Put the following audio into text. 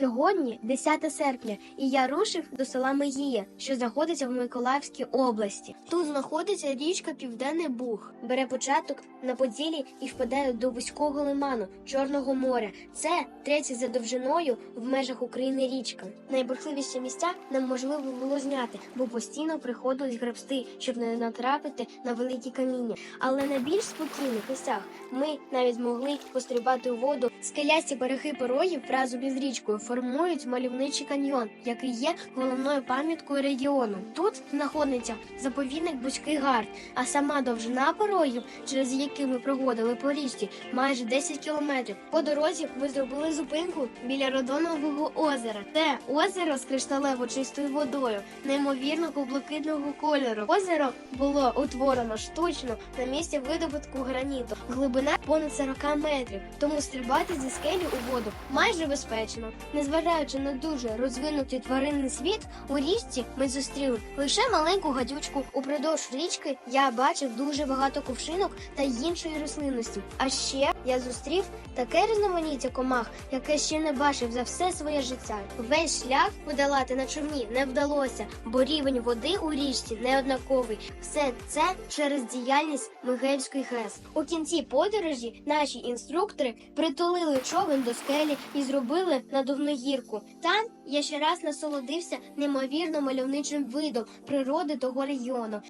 Сьогодні 10 серпня, і я рушив до села Мегія, що знаходиться в Миколаївській області. Тут знаходиться річка Південний Буг, бере початок на Поділі і впадає до вузького лиману Чорного моря. Це третя за довжиною в межах України річка. Найбурхливіші місця неможливо було зняти, бо постійно приходилось гребсти, щоб не натрапити на великі каміння. Але на більш спокійних місцях ми навіть змогли пострибати у воду. Скелясті береги порогів разом із річкою формують мальовничий каньйон, який є головною пам'яткою регіону. Тут знаходиться заповідник Бузький Гар, а сама довжина порогів, через які ми проходили по річці, майже 10 кілометрів. По дорозі ми зробили зупинку біля Родонового озера. Це озеро з кришталево чистою водою, неймовірного блакитного кольору. Озеро було утворено штучно на місці видобутку граніту. Глибина понад 40 метрів, тому стрибати зі скелі у воду майже безпечно. Незважаючи на дуже розвинутий тваринний світ, у річці ми зустріли лише маленьку гадючку. Упродовж річки я бачив дуже багато кувшинок та іншої рослинності. А ще я зустрів таке різноманіття комах, яке ще не бачив за все своє життя. Весь шлях подолати на човні не вдалося, бо рівень води у річці неоднаковий. Все це через діяльність Мигельської ГЕС. У кінці подорожі наші інструктори притулили човен до скелі і зробили надувну гірку. Там я ще раз насолодився неймовірно мальовничим видом природи того регіону.